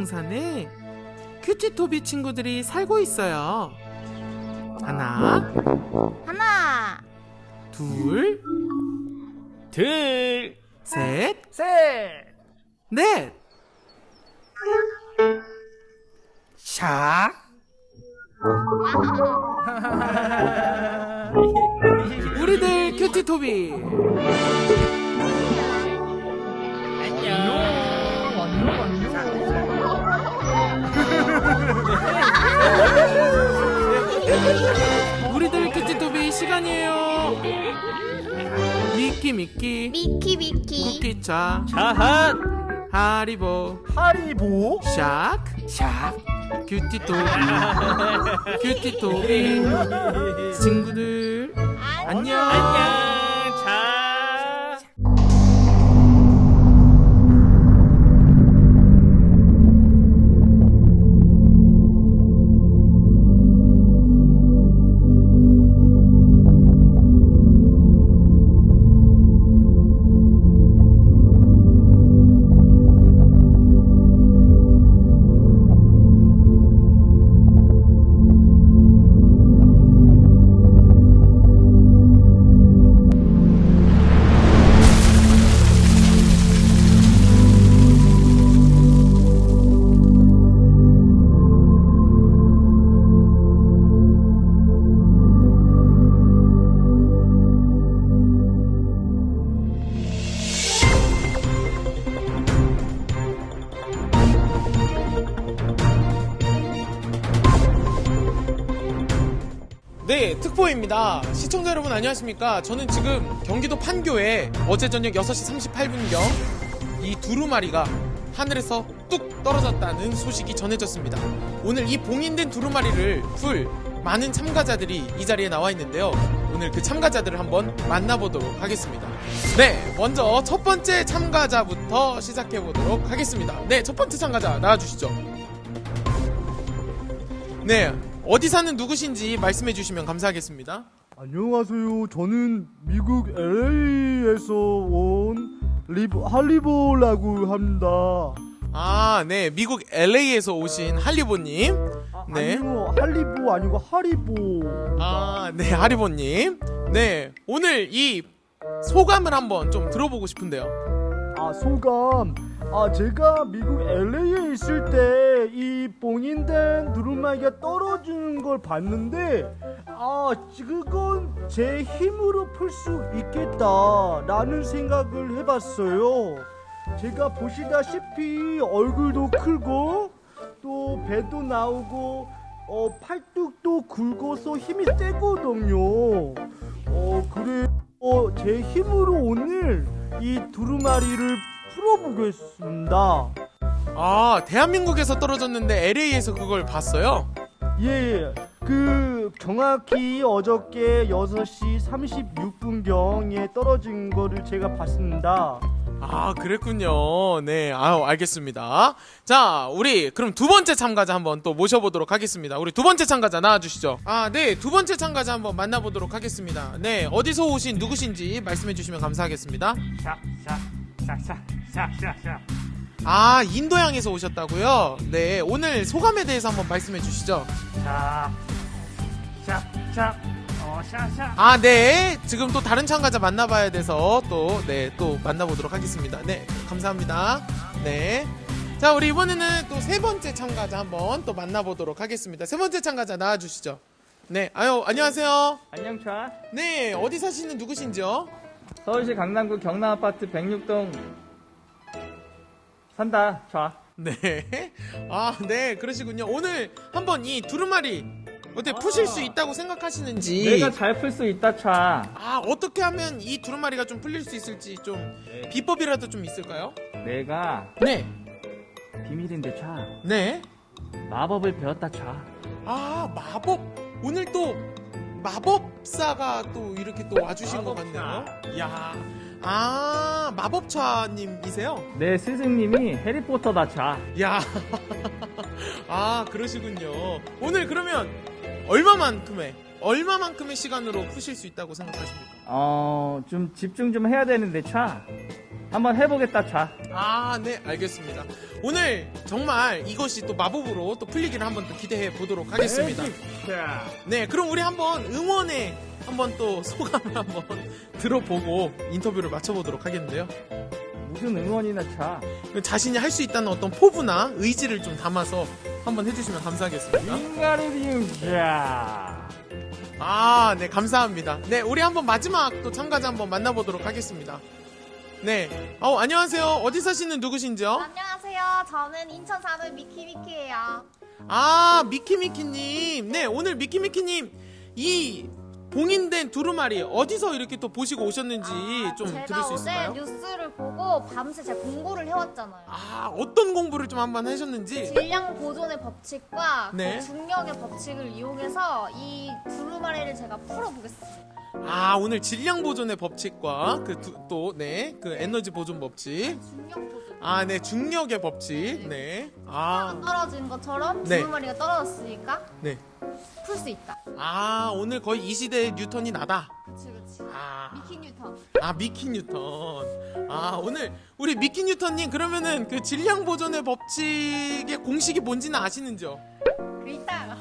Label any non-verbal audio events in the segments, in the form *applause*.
동산에 큐티토비 친구들이 살고 있어요. 하나, 하나, 둘, 둘, 셋, 셋, 넷. 샥. *laughs* 우리들 큐티토비. 우리 미끼 미끼 미키 미키, 쿠키차 자핫, 하리보 하리보, 샥 샥. 큐티토비 *laughs* 큐티토비. 친구들 안녕. 안녕, 네, 특보입니다. 시청자 여러분 안녕하십니까? 저는 지금 경기도 판교에 어제 저녁 6시 38분경 이 두루마리가 하늘에서 뚝 떨어졌다는 소식이 전해졌습니다. 오늘 이 봉인된 두루마리를 풀 많은 참가자들이 이 자리에 나와 있는데요. 오늘 그 참가자들을 한번 만나보도록 하겠습니다. 네, 먼저 첫 번째 참가자부터 시작해 보도록 하겠습니다. 네, 첫 번째 참가자 나와 주시죠. 네, 어디 사는 누구신지 말씀해 주시면 감사하겠습니다. 안녕하세요. 저는 미국 LA에서 온 리브, 할리보라고 합니다. 아, 네, 미국 LA에서 오신 할리보님. 네. 아니요, 할리보 아니고 하리보. 아, 네, 하리보님. 네, 오늘 이 소감을 한번 좀 들어보고 싶은데요. 아, 소감. 아, 제가 미국 LA에 있을 때 이 봉인된 두루마기가 떨어지는 걸 봤는데, 아, 그건 제 힘으로 풀 수 있겠다라는 생각을 해봤어요. 제가 보시다시피 얼굴도 크고, 또 배도 나오고, 어, 팔뚝도 굵어서 힘이 세거든요. 어, 그래, 어, 제 힘으로 오늘 이 두루마리를 풀어보겠습니다. 아, 대한민국에서 떨어졌는데 LA에서 그걸 봤어요? 예, 예. 그, 정확히 어저께 6시 36분경에 떨어진 거를 제가 봤습니다. 아, 그랬군요. 네, 아유, 알겠습니다. 자, 우리, 그럼 두 번째 참가자 한번 또 모셔보도록 하겠습니다. 우리 두 번째 참가자 나와주시죠. 아, 네, 두 번째 참가자 한번 만나보도록 하겠습니다. 네, 어디서 오신 누구신지 말씀해 주시면 감사하겠습니다. 샥, 샥, 샥, 샥, 샥, 샥, 샥. 아, 인도양에서 오셨다고요? 네, 오늘 소감에 대해서 한번 말씀해 주시죠. 샥, 샥, 샥, 어, 샥, 샥. 아, 네. 지금 또 다른 참가자 만나봐야 돼서 또, 네, 또 만나보도록 하겠습니다. 네, 감사합니다. 네. 자, 우리 이번에는 또 세 번째 참가자 한번 또 만나보도록 하겠습니다. 세 번째 참가자 나와주시죠. 네, 아유, 안녕하세요. 안녕 차 네, 어디 사시는 누구신지요? 서울시 강남구 경남 아파트 106동 산다 차 네. *laughs* 아, 네, 그러시군요. 오늘 한번 이 두루마리, 어때, 푸실 수 있다고 생각하시는지. 내가 잘 풀 수 있다 차 아, 어떻게 하면 이 두루마리가 좀 풀릴 수 있을지 좀, 비법이라도 좀 있을까요? 내가 네, 비밀인데 차 네. 마법을 배웠다 차아 마법 오늘 또 마법사가 또 이렇게 또 와주신 것 마법사. 같네요. 이야, 아 마법차님이세요? 내 스승님이 해리포터 다 차 야, *laughs* 아 그러시군요. 오늘 그러면 얼마만큼의 얼마만큼의 시간으로 푸실 수 있다고 생각하십니까? 어, 좀 집중 좀 해야 되는데 차 한번 해보겠다, 자. 아, 네, 알겠습니다. 오늘 정말 이것이 또 마법으로 또 풀리기를 한번 또 기대해 보도록 하겠습니다. 자, 네, 그럼 우리 한번 응원에 한번 또 소감을 한번 *laughs* 들어보고 인터뷰를 마쳐보도록 하겠는데요. 무슨 응원이나 자. 자신이 할 수 있다는 어떤 포부나 의지를 좀 담아서 한번 해주시면 감사하겠습니다. 인가르비움, 자. 아, 네, 감사합니다. 네, 우리 한번 마지막 또 참가자 한번 만나보도록 하겠습니다. 네, 어, 안녕하세요. 어디 사시는 누구신지요? 안녕하세요. 저는 인천 사는 미키미키예요. 아, 미키미키님. 네, 오늘 미키미키님, 이 봉인된 두루마리 어디서 이렇게 또 보시고 오셨는지 아, 좀 제가 들을 수 어제 있을까요? 뉴스를 보고 밤새 제가 공부를 해왔잖아요. 아, 어떤 공부를 좀 한번 하셨는지. 질량 보존의 법칙과 네. 그 중력의 법칙을 이용해서 이 두루마리를 제가 풀어보겠습니다. 아, 오늘 질량 보존의 법칙과 그 또, 네, 그 에너지 보존 법칙. 보존. 아, 네, 중력의 법칙. 네. 아, 떨어진 것처럼 네. 두루마리가 떨어졌으니까 네. 풀 수 있다. 아, 오늘 거의 이 시대의 뉴턴이 나다. 그치 그치. 아, 미키 뉴턴. 아 미키 뉴턴. 아, 오늘 우리 미키 뉴턴님 그러면은 그 질량 보존의 법칙의 공식이 뭔지는 아시는지요? 그 이따가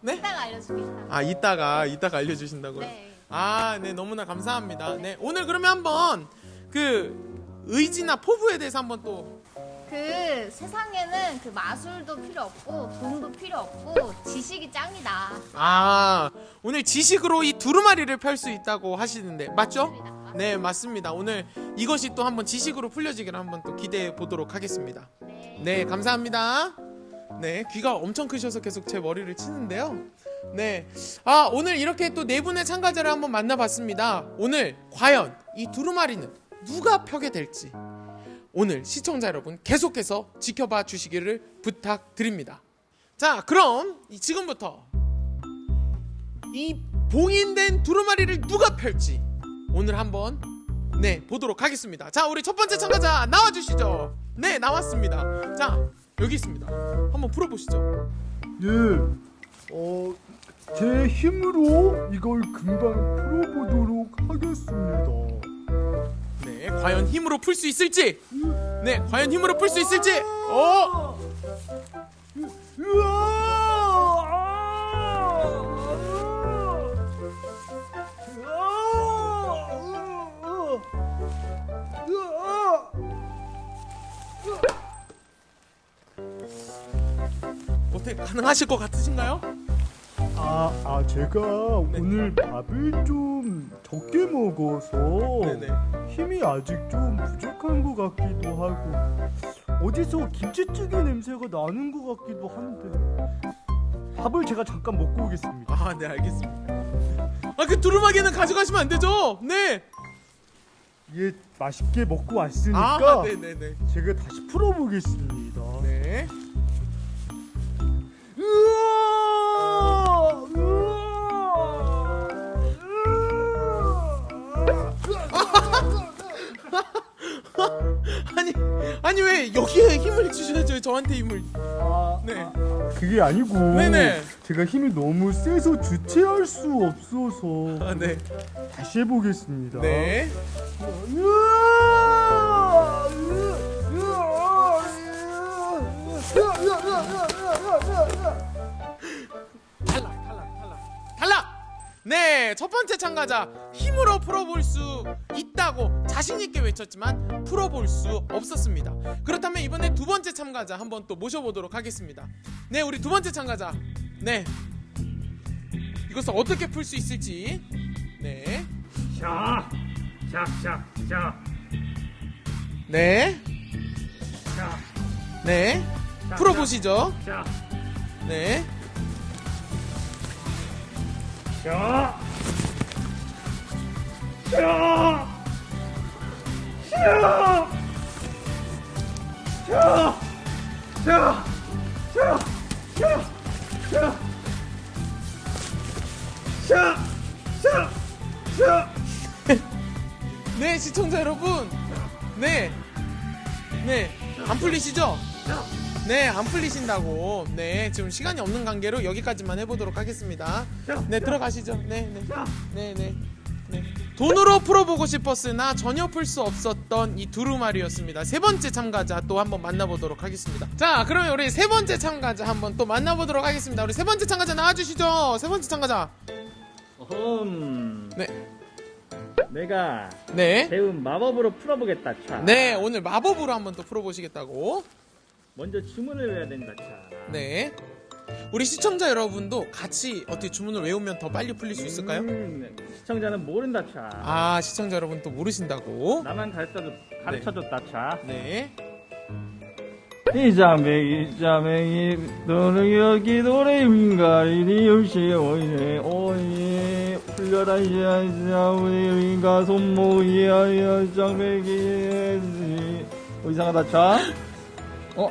네? 이따가 알려줄게. 이따가. 아, 이따가 이따가 알려 주신다고요? 네. 아, 네, 너무나 감사합니다. 네, 오늘 그러면 한번 그 의지나 포부에 대해서 한번 또 그 세상에는 그 마술도 필요 없고 돈도 필요 없고 지식이 짱이다. 아, 오늘 지식으로 이 두루마리를 펼 수 있다고 하시는데 맞죠? 네, 맞습니다. 오늘 이것이 또 한번 지식으로 풀려지기를 한번 또 기대해 보도록 하겠습니다. 네. 네, 감사합니다. 네, 귀가 엄청 크셔서 계속 제 머리를 치는데요. 네. 아, 오늘 이렇게 또 네 분의 참가자를 한번 만나봤습니다. 오늘 과연 이 두루마리는 누가 펴게 될지 오늘 시청자 여러분 계속해서 지켜봐 주시기를 부탁드립니다. 자, 그럼 이 지금부터 이 봉인된 두루마리를 누가 펼지 오늘 한번 네 보도록 하겠습니다. 자, 우리 첫 번째 참가자 나와 주시죠. 네, 나왔습니다. 자, 여기 있습니다. 한번 풀어 보시죠. 네, 어, 제 힘으로 이걸 금방 풀어보도록 하겠습니다. 네, 과연 힘으로 풀 수 있을지. 네, 과연 힘으로 풀 수 있을지. 어, 가능하실 것 같으신가요? 아, 아 제가 네. 오늘 밥을 좀 적게 먹어서 네네. 힘이 아직 좀 부족한 것 같기도 하고 어디서 김치찌개 냄새가 나는 것 같기도 한데 밥을 제가 잠깐 먹고 오겠습니다. 아, 네, 알겠습니다. 아, 그 두루마기는 가져가시면 안 되죠? 네. 예, 맛있게 먹고 왔으니까 아, 네, 네, 네. 제가 다시 풀어보겠습니다. 네. 여기에 힘을 주셔야죠? 저한테 힘을. 아, 네. 그게 아니고 네네. 제가 힘이 너무 세서 주체할 수 없어서 아, 네. 다시 해보겠습니다. 네. 탈락, 탈락, 탈락. 탈락! 네, 첫 번째 참가자 힘으로 풀어볼 수 있다고 자신 있게 외쳤지만 풀어볼 수 없었습니다. 그렇다면 이번에 두 번째 참가자 한번 또 모셔보도록 하겠습니다. 네, 우리 두 번째 참가자. 네. 이것을 어떻게 풀 수 있을지. 네. 자, 자, 자, 자, 네. 자, 네. 자, 풀어보시죠. 자, 네. 자, 자, 자, 자, 자, 자, 자, 자, 자, 자, 자. 네, 시청자 여러분. 네. 네. 안 풀리시죠? 네, 안 풀리신다고. 네, 지금 시간이 없는 관계로 여기까지만 해보도록 하겠습니다. 네, 들어가시죠. 네, 네. 네, 네. 네. 돈으로 풀어보고 싶었으나 전혀 풀 수 없었던 이 두루마리였습니다. 세 번째 참가자 또 한번 만나보도록 하겠습니다. 자, 그러면 우리 세 번째 참가자 한번 또 만나보도록 하겠습니다. 우리 세 번째 참가자 나와주시죠. 세 번째 참가자. 어흠. 네. 내가 네. 배운 마법으로 풀어보겠다, 차. 네, 오늘 마법으로 한번 또 풀어보시겠다고. 먼저 주문을 외워야 된다, 차. 네. 우리 시청자 여러분도 같이 어떻게 주문을 외우면 더 빨리 풀릴 수 있을까요? 음, 시청자는 모른다, 차. 아, 시청자 여러분 또 모르신다고. 나만 가르쳐줬, 가르쳐줬다, 차. 네. 이자매기, 이자매기, 너는 여기 노래 민가리니 열시에 오이네, 오이. 풀려라, 이자, 우리 민가 손목이야, 이자매기. 어, 이상하다, 차. 어?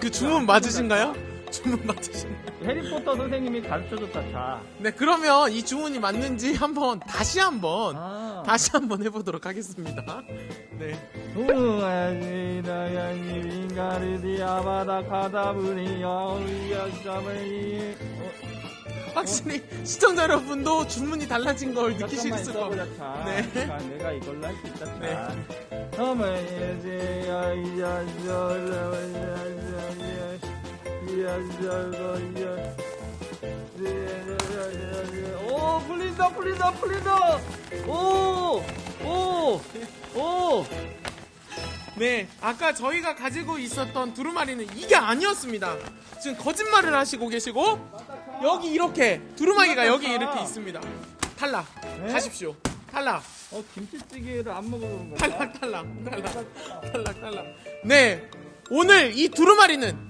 그 주문 맞으신가요? 주문 맞으신가요? 해리포터 선생님이 가르쳐줬다, 차. 네, 그러면 이 주문이 맞는지 한번 다시 한번 아. 다시 한번 해보도록 하겠습니다. 네. 확실히 시청자 여러분도 주문이 달라진 걸 느끼실 수가 없 네. 네. 내가 이걸로 할 수 있다. 네. 오 풀린다 풀린다 풀린다 오오오 오. 네, 아까 저희가 가지고 있었던 두루마리는 이게 아니었습니다. 지금 거짓말을 하시고 계시고 여기 이렇게 두루마리가 여기 이렇게 있습니다. 탈락. 네? 가십시오. 탈락. 어 김치찌개를 안 먹어보는 거야? 탈락 탈락 탈락 탈락 탈락 네 오늘 이 두루마리는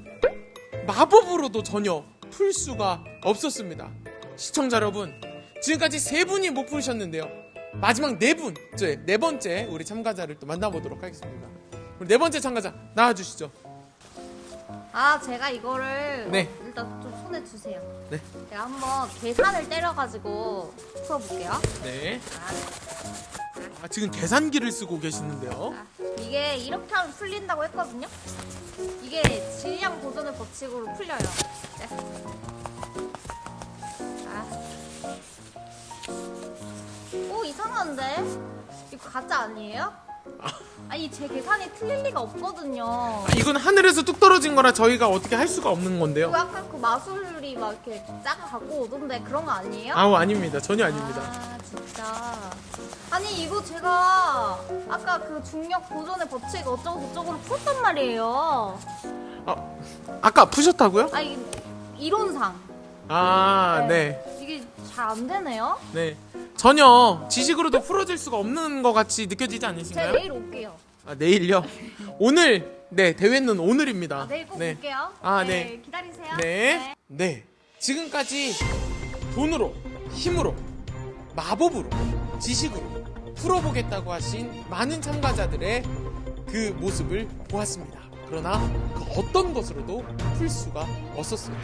마법으로도 전혀 풀 수가 없었습니다 시청자 여러분 지금까지 세 분이 못 풀으셨는데요 마지막 네 분, 네 번째 우리 참가자를 또 만나보도록 하겠습니다 우리 네 번째 참가자 나와주시죠 아 제가 이거를 네. 일단 좀 손에 주세요. 네. 제가 한번 계산을 때려가지고 풀어볼게요. 네 아, 아, 지금 계산기를 쓰고 계시는데요 아, 이게 이렇게 하면 풀린다고 했거든요. 이게 질량 보존의 법칙으로 풀려요. 네. 아. 오 이상한데? 이거 가짜 아니에요? 아니 제 계산이 틀릴 리가 없거든요. 아, 이건 하늘에서 뚝 떨어진 거라 저희가 어떻게 할 수가 없는 건데요 그 아까 그 마술 이 막 이렇게 짜가 갖고 오던데 그런 거 아니에요? 아우 아닙니다 전혀 아닙니다 아 진짜. 아니 이거 제가 아까 그 중력 보존의 법칙 어쩌고 저쩌고를 풀었단 말이에요. 아, 아까 푸셨다고요? 아니 이론상 아, 네. 이게 잘 안 되네요. 네. 전혀 지식으로도 풀어질 수가 없는 것 같이 느껴지지 제가 않으신가요? 내일 올게요. 아, 내일요? 오늘, 네, 대회는 오늘입니다. 아, 내일 꼭 네. 올게요. 아, 네. 기다리세요. 네. 네. 지금까지 돈으로, 힘으로, 마법으로, 지식으로 풀어보겠다고 하신 많은 참가자들의 그 모습을 보았습니다. 그러나 그 어떤 것으로도 풀 수가 없었습니다.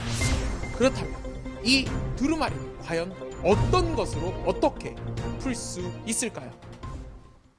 그렇다면 이 두루마리는 과연 어떤 것으로 어떻게 풀 수 있을까요?